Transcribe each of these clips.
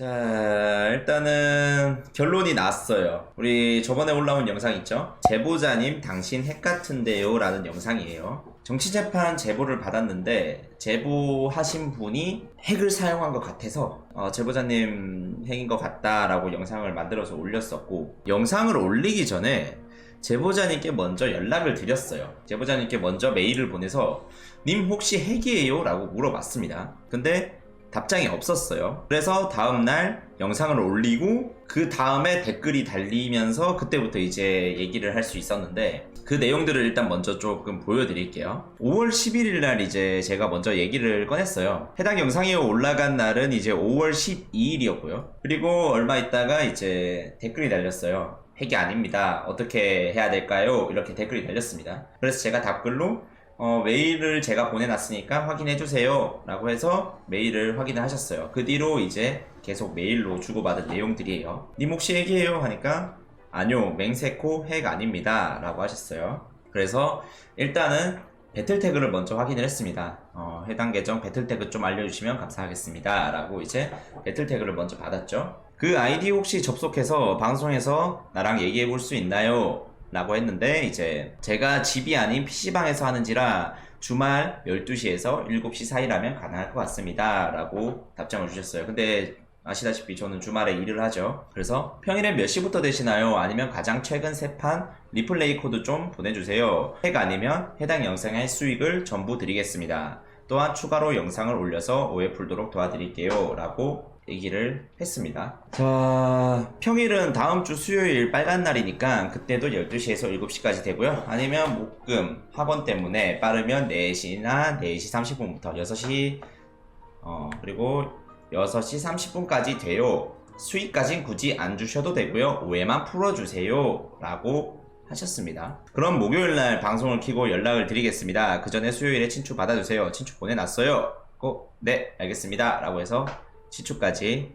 자, 일단은 결론이 났어요. 우리 저번에 올라온 영상 있죠? 제보자님, 당신 핵 같은데요? 라는 영상이에요. 정치재판 제보를 받았는데, 제보하신 분이 핵을 사용한 것 같아서, 어, 제보자님 핵인 것 같다라고 영상을 만들어서 올렸었고, 영상을 올리기 전에 제보자님께 먼저 연락을 드렸어요. 제보자님께 먼저 메일을 보내서, 님 혹시 핵이에요? 라고 물어봤습니다. 근데 답장이 없었어요. 그래서 다음날 영상을 올리고 그 다음에 댓글이 달리면서 그때부터 이제 얘기를 할 수 있었는데 그 내용들을 일단 먼저 조금 보여드릴게요. 5월 11일 날 이제 제가 먼저 얘기를 꺼냈어요. 해당 영상이 올라간 날은 이제 5월 12일이었고요. 그리고 얼마 있다가 이제 댓글이 달렸어요. 핵이 아닙니다. 어떻게 해야 될까요? 이렇게 댓글이 달렸습니다. 그래서 제가 답글로 어, 메일을 제가 보내놨으니까 확인해 주세요. 라고 해서 메일을 확인을 하셨어요. 그 뒤로 이제 계속 메일로 주고받은 내용들이에요. 님 혹시 핵이에요? 하니까 아니요, 맹세코 핵 아닙니다. 라고 하셨어요. 그래서 일단은 배틀 태그를 먼저 확인을 했습니다. 어, 해당 계정 배틀 태그 좀 알려주시면 감사하겠습니다. 라고 이제 배틀 태그를 먼저 받았죠. 그 아이디 혹시 접속해서 방송에서 나랑 얘기해 볼 수 있나요? 라고 했는데 이제 제가 집이 아닌 PC방에서 하는지라 주말 12시에서 7시 사이라면 가능할 것 같습니다. 라고 답장을 주셨어요. 근데 아시다시피 저는 주말에 일을 하죠. 그래서 평일에 몇 시부터 되시나요? 아니면 가장 최근 세판 리플레이 코드 좀 보내주세요. 핵 아니면 해당 영상의 수익을 전부 드리겠습니다. 또한 추가로 영상을 올려서 오해 풀도록 도와드릴게요. 라고 얘기를 했습니다. 자, 평일은 다음 주 수요일 빨간 날이니까 그때도 12시에서 7시까지 되고요. 아니면 목금 학원 때문에 빠르면 4시나 4시 30분부터 6시 어, 그리고 6시 30분까지 돼요. 수익까진 굳이 안 주셔도 되고요. 오해만 풀어주세요. 라고 하셨습니다. 그럼 목요일 날 방송을 키고 연락을 드리겠습니다. 그 전에 수요일에 친추 받아주세요. 친추 보내놨어요. 고, 네, 알겠습니다. 라고 해서 친추까지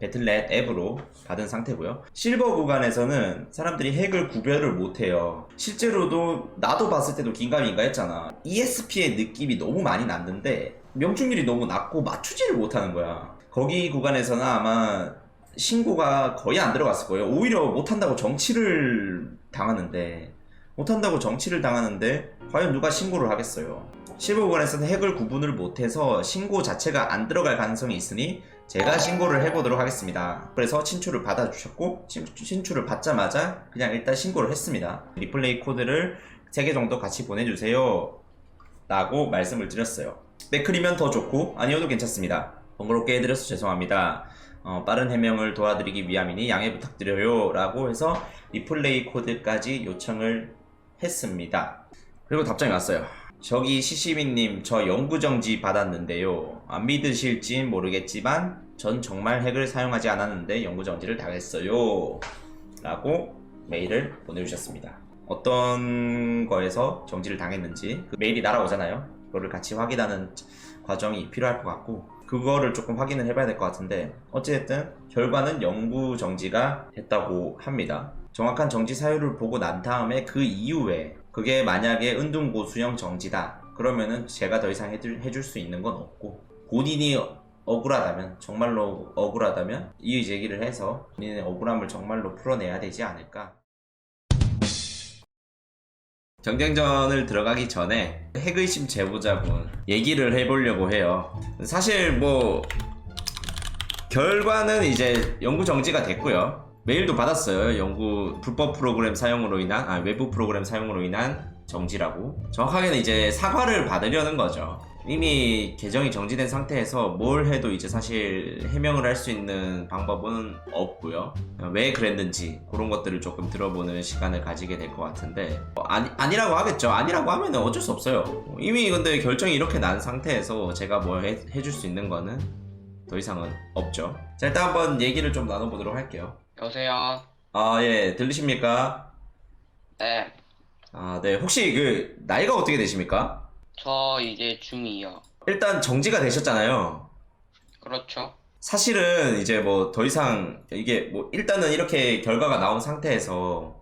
배틀넷 앱으로 받은 상태고요. 실버 구간에서는 사람들이 핵을 구별을 못해요. 실제로도 나도 봤을 때도 긴가민가 했잖아. ESP의 느낌이 너무 많이 났는데 명중률이 너무 낮고 맞추지를 못하는 거야. 거기 구간에서는 아마 신고가 거의 안 들어갔을 거예요. 오히려 못한다고 정치를 당하는데 못한다고 정치를 당하는데 과연 누가 신고를 하겠어요. 실버 구간에서는 핵을 구분을 못해서 신고 자체가 안 들어갈 가능성이 있으니 제가 신고를 해보도록 하겠습니다. 그래서 친추를 받아주셨고 친, 친추를 받자마자 그냥 일단 신고를 했습니다. 리플레이 코드를 3개 정도 같이 보내주세요. 라고 말씀을 드렸어요. 맥클이면 더 좋고 아니어도 괜찮습니다. 번거롭게 해드려서 죄송합니다. 어, 빠른 해명을 도와드리기 위함이니 양해 부탁드려요. 라고 해서 리플레이 코드까지 요청을 했습니다. 그리고 답장이 왔어요. 저기 시시민님 저 영구정지 받았는데요. 안 믿으실진 모르겠지만 전 정말 핵을 사용하지 않았는데 영구정지를 당했어요. 라고 메일을 보내주셨습니다. 어떤 거에서 정지를 당했는지 그 메일이 날아오잖아요. 그거를 같이 확인하는 과정이 필요할 것 같고 그거를 조금 확인을 해봐야 될 것 같은데 어찌됐든 결과는 영구 정지가 됐다고 합니다. 정확한 정지 사유를 보고 난 다음에 그 이후에 그게 만약에 은둔고수형 정지다 그러면은 제가 더 이상 해줄, 해줄 수 있는 건 없고 본인이 억울하다면 정말로 억울하다면 이의 제기를 해서 본인의 억울함을 정말로 풀어내야 되지 않을까 경쟁전을 들어가기 전에 핵의심 제보자분 얘기를 해보려고 해요. 사실 뭐 결과는 이제 연구 정지가 됐고요. 메일도 받았어요. 연구 불법 프로그램 사용으로 인한 아, 외부 프로그램 사용으로 인한 정지라고. 정확하게는 이제 사과를 받으려는 거죠. 이미 계정이 정지된 상태에서 뭘 해도 이제 사실 해명을 할 수 있는 방법은 없고요. 왜 그랬는지 그런 것들을 조금 들어보는 시간을 가지게 될 것 같은데 어, 아니, 아니라고 하겠죠. 아니라고 하면 어쩔 수 없어요. 이미 근데 결정이 이렇게 난 상태에서 제가 뭐 해, 해줄 수 있는 거는 더 이상은 없죠. 자 일단 한번 얘기를 좀 나눠보도록 할게요. 여보세요. 아 예 들리십니까? 네, 아 네 혹시 그 나이가 어떻게 되십니까? 저 이제 중2요. 일단 정지가 되셨잖아요. 그렇죠. 사실은 이제 뭐 더 이상 이게 뭐 일단은 이렇게 결과가 나온 상태에서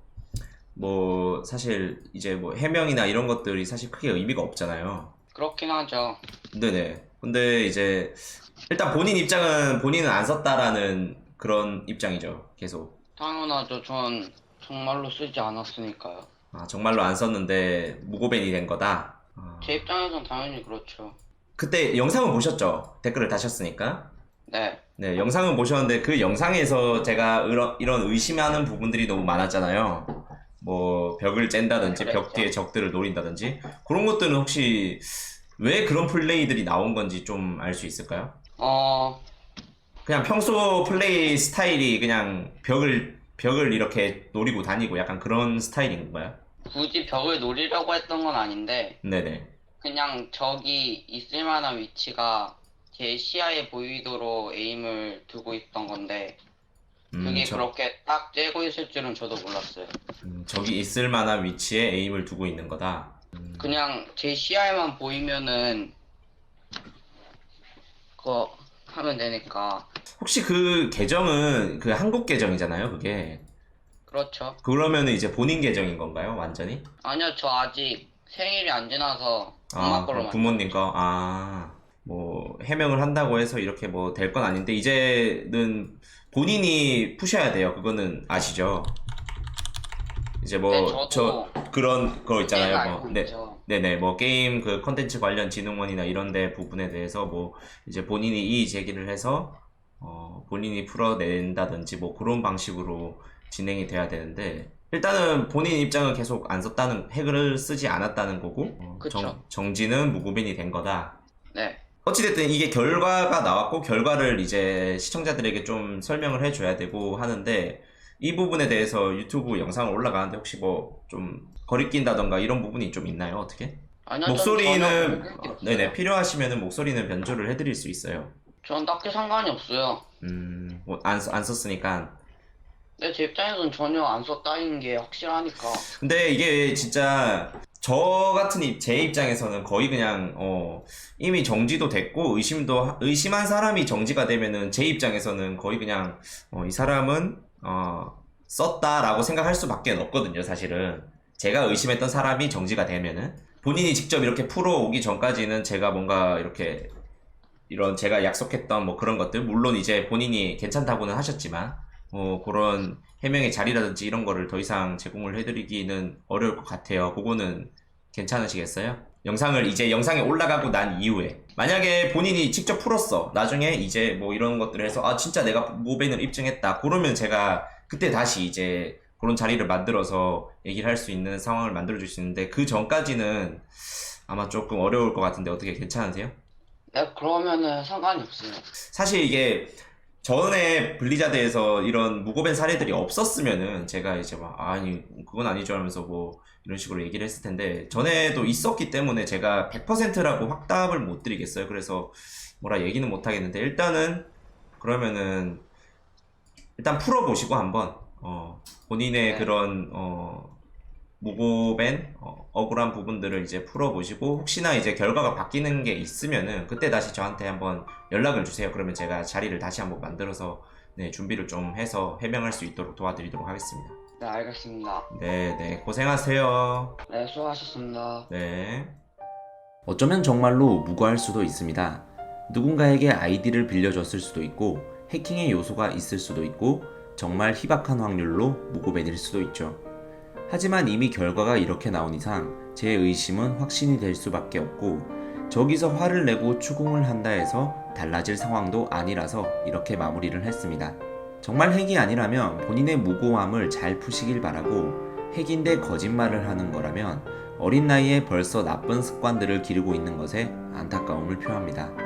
뭐 사실 이제 뭐 해명이나 이런 것들이 사실 크게 의미가 없잖아요. 그렇긴 하죠. 네네. 근데 이제 일단 본인 입장은 본인은 안 썼다라는 그런 입장이죠. 계속. 당연하죠. 전 정말로 쓰지 않았으니까요. 아, 정말로 안 썼는데 무고벤이 된 거다. 아, 제 입장에선 당연히 그렇죠. 그때 영상을 보셨죠? 댓글을 다셨으니까. 네. 네, 영상은 보셨는데 그 영상에서 제가 이런, 이런 의심하는 부분들이 너무 많았잖아요. 뭐 벽을 짠다든지 벽. 뒤에 적들을 노린다든지 그런 것들은 혹시 왜 그런 플레이들이 나온 건지 좀 알 수 있을까요? 어, 그냥 평소 플레이 스타일이 그냥 벽을 벽을 이렇게 노리고 다니고 약간 그런 스타일인 건가요? 굳이 벽을 노리려고 했던 건 아닌데, 네네. 그냥 적이 있을 만한 위치가 제 시야에 보이도록 에임을 두고 있던 건데, 음, 그게 저, 그렇게 딱 째고 있을 줄은 저도 몰랐어요. 음, 저기 있을 만한 위치에 에임을 두고 있는 거다. 음, 그냥 제 시야에만 보이면은, 그거 하면 되니까. 혹시 그 계정은 그 한국 계정이잖아요, 그게. 그렇죠. 그러면은 이제 본인 계정인 건가요, 완전히? 아니요, 저 아직 생일이 안 지나서 엄마 아, 걸로 그럼 부모님 거. 아, 뭐 해명을 한다고 해서 이렇게 뭐 될 건 아닌데 이제는 본인이 푸셔야 돼요. 그거는 아시죠? 이제 네, 뭐 저도 저 그런 거 네, 있잖아요. 알고 뭐 네. 있죠. 네네 뭐 게임 그 컨텐츠 관련 진흥원이나 이런 데 부분에 대해서 뭐 이제 본인이 이의 제기를 해서 어 본인이 풀어낸다든지 뭐 그런 방식으로 진행이 돼야 되는데 일단은 본인 입장은 계속 안 썼다는 핵을 쓰지 않았다는 거고 어. 정, 정지는 무고벤이 된 거다 네. 어찌됐든 이게 결과가 나왔고 결과를 이제 시청자들에게 좀 설명을 해줘야 되고 하는데 이 부분에 대해서 유튜브 영상을 올라가는데 혹시 뭐 좀 거리낀다던가 이런 부분이 좀 있나요 어떻게? 아니요, 목소리는 없어요. 네네 필요하시면은 목소리는 변조를 해드릴 수 있어요. 전 딱히 상관이 없어요. 음, 뭐 안 안 썼으니까. 근데 제 입장에서는 전혀 안 썼다는 게 확실하니까. 근데 이게 진짜 저 같은 입, 제 입장에서는 거의 그냥 어 이미 정지도 됐고 의심도 하- 의심한 사람이 정지가 되면은 제 입장에서는 거의 그냥 어, 이 사람은 어 썼다라고 생각할 수밖에 없거든요, 사실은. 제가 의심했던 사람이 정지가 되면은 본인이 직접 이렇게 풀어 오기 전까지는 제가 뭔가 이렇게 이런 제가 약속했던 뭐 그런 것들 물론 이제 본인이 괜찮다고는 하셨지만 뭐 그런 해명의 자리라든지 이런 거를 더 이상 제공을 해드리기는 어려울 것 같아요. 그거는 괜찮으시겠어요? 영상을 이제 영상에 올라가고 난 이후에 만약에 본인이 직접 풀었어 나중에 이제 뭐 이런 것들을 해서 아 진짜 내가 모벤을 입증했다 그러면 제가 그때 다시 이제 그런 자리를 만들어서 얘기를 할 수 있는 상황을 만들어 줄 수 있는데 그 전까지는 아마 조금 어려울 것 같은데 어떻게 괜찮으세요? 네, 그러면은 상관이 없어요. 사실 이게 전에 블리자드에서 이런 무고벤 사례들이 없었으면은 제가 이제 막 아니 그건 아니죠 하면서 뭐 이런 식으로 얘기를 했을 텐데 전에도 있었기 때문에 제가 100%라고 확답을 못 드리겠어요. 그래서 뭐라 얘기는 못 하겠는데 일단은 그러면은 일단 풀어보시고 한번 어 본인의 네. 그런 어 무고벤 어, 억울한 부분들을 이제 풀어보시고 혹시나 이제 결과가 바뀌는 게 있으면은 그때 다시 저한테 한번 연락을 주세요. 그러면 제가 자리를 다시 한번 만들어서 네, 준비를 좀 해서 해명할 수 있도록 도와드리도록 하겠습니다. 네, 알겠습니다. 네, 네, 고생하세요. 네, 수고하셨습니다. 네. 어쩌면 정말로 무고할 수도 있습니다. 누군가에게 아이디를 빌려줬을 수도 있고 해킹의 요소가 있을 수도 있고 정말 희박한 확률로 무고벤일 수도 있죠. 하지만 이미 결과가 이렇게 나온 이상 제 의심은 확신이 될 수밖에 없고 저기서 화를 내고 추궁을 한다 해서 달라질 상황도 아니라서 이렇게 마무리를 했습니다. 정말 핵이 아니라면 본인의 무고함을 잘 푸시길 바라고 핵인데 거짓말을 하는 거라면 어린 나이에 벌써 나쁜 습관들을 기르고 있는 것에 안타까움을 표합니다.